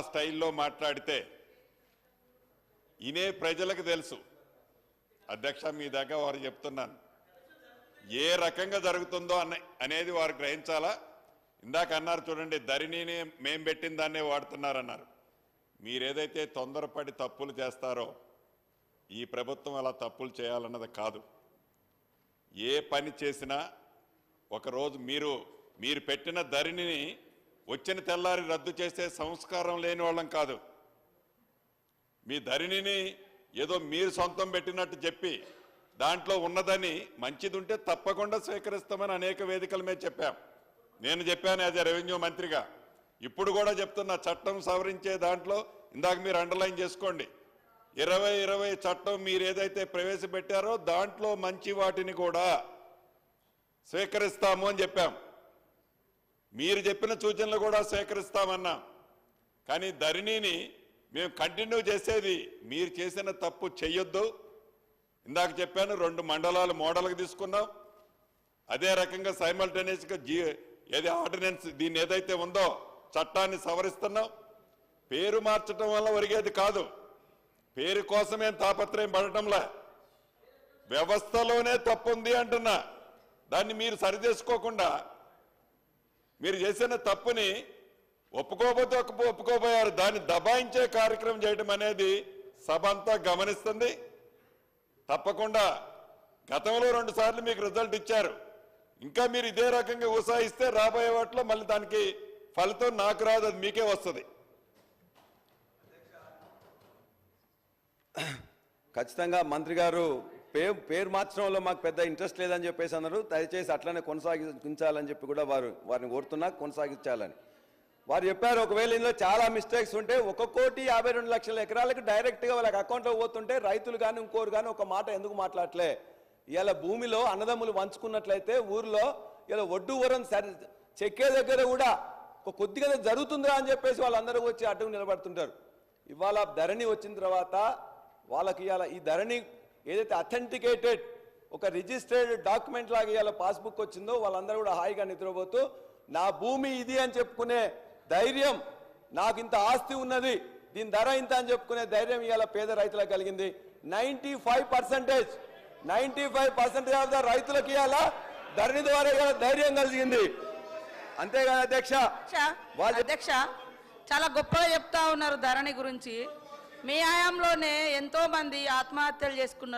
స్టైల్లో మాట్లాడితే ఇనే ప్రజలకు తెలుసు. అధ్యక్ష మీ దగ్గర వారు చెప్తున్నాను. ఏ రకంగా జరుగుతుందో అన్న అనేది వారు గ్రహించాలా? ఇందాక అన్నారు చూడండి ధరిణిని మేం పెట్టిన దాన్నే వాడుతున్నారన్నారు. మీరేదైతే తొందరపడి తప్పులు చేస్తారో ఈ ప్రభుత్వం అలా తప్పులు చేయాలన్నది కాదు. ఏ పని చేసినా ఒకరోజు మీరు మీరు పెట్టిన ధరిణిని వచ్చిన తెల్లారి రద్దు చేసే సంస్కారం లేని వాళ్ళం కాదు. మీ ధరణిని ఏదో మీరు సొంతం పెట్టినట్టు చెప్పి దాంట్లో ఉన్నదని మంచిది ఉంటే తప్పకుండా స్వీకరిస్తామని అనేక వేదికల మీద చెప్పాం. నేను చెప్పాను యాజ్ రెవెన్యూ మంత్రిగా. ఇప్పుడు కూడా చెప్తున్నా చట్టం సవరించే దాంట్లో ఇందాక మీరు అండర్లైన్ చేసుకోండి. ఇరవై ఇరవై చట్టం మీరు ఏదైతే ప్రవేశపెట్టారో దాంట్లో మంచి వాటిని కూడా స్వీకరిస్తాము అని చెప్పాం. మీరు చెప్పిన సూచనలు కూడా స్వీకరిస్తామన్నా కానీ ధరణిని మేము కంటిన్యూ చేసేది మీరు చేసిన తప్పు చెయ్యొద్దు. ఇందాక చెప్పాను రెండు మండలాలు మోడల్కి తీసుకున్నాం. అదే రకంగా సైమల్టేనియస్గా జీ ఏది ఆర్డినెన్స్ దీన్ని ఏదైతే ఉందో చట్టాన్ని సవరిస్తున్నాం. పేరు మార్చడం వల్ల ఒరిగేది కాదు. పేరు కోసమేం తాపత్రయం పడటంలా. వ్యవస్థలోనే తప్పు ఉంది అంటున్నా. దాన్ని మీరు సరిచేసుకోకుండా మీరు చేసిన తప్పుని ఒప్పుకోబోతే ఒప్పుకో ఒప్పుకోపోయారు. దాన్ని దబాయించే కార్యక్రమం చేయడం అనేది సభ అంతా గమనిస్తుంది. తప్పకుండా గతంలో రెండు సార్లు మీకు రిజల్ట్ ఇచ్చారు. ఇంకా మీరు ఇదే రకంగా ఉత్సాహిస్తే రాబోయే వాటిలో మళ్ళీ దానికి ఫలితం నాకు రాదు అది మీకే వస్తుంది. ఖచ్చితంగా మంత్రి గారు పేరు పేరు మార్చడంలో మాకు పెద్ద ఇంట్రెస్ట్ లేదని చెప్పేసి అన్నారు. దయచేసి అట్లనే కొనసాగించాలని చెప్పి కూడా వారు వారిని కోరుతున్నా కొనసాగించాలని. వారు చెప్పారు ఒకవేళ ఇందులో చాలా మిస్టేక్స్ ఉంటే ఒక కోటి యాభై రెండు లక్షల ఎకరాలకు డైరెక్ట్గా వాళ్ళకి అకౌంట్లో పోతుంటే రైతులు కానీ ఇంకోరు కానీ ఒక మాట ఎందుకు మాట్లాడలే ఇలా భూమిలో అన్నదమ్ములు పంచుకున్నట్లయితే ఊర్లో ఇలా ఒడ్డు ఊరం సరి చెక్కే దగ్గర కూడా ఒక కొద్దిగా జరుగుతుందా అని చెప్పేసి వాళ్ళందరూ వచ్చి అడ్డుకు నిలబడుతుంటారు. ఇవాళ ధరణి వచ్చిన తర్వాత వాళ్ళకి ఇవాళ ఈ ధరణి ఏదైతే అథెంటికేటెడ్ ఒక రిజిస్టర్డ్ డాక్యుమెంట్ లాగా ఇవాళ పాస్బుక్ వచ్చిందో వాళ్ళందరూ కూడా హాయిగా నిద్రపోతూ నా భూమి ఇది అని చెప్పుకునే ధైర్యం నాకు ఇంత ఆస్తి ఉన్నది దీని ధర ఇంత అని చెప్పుకునే ధైర్యం ఇవాళ పేద రైతులకు కలిగింది. Ninety five percentage ninety five percentage of the రైతులకు ఇవాళ ధరణి ద్వారా ఇవాళ ధైర్యం కలిగింది. అంతేగాని అధ్యక్ష అధ్యక్ష చాలా గొప్పగా చెప్తా ఉన్నారు ధరణి గురించి. మీ హయాంలోనే ఎంతో మంది ఆత్మహత్యలు చేసుకున్నారు.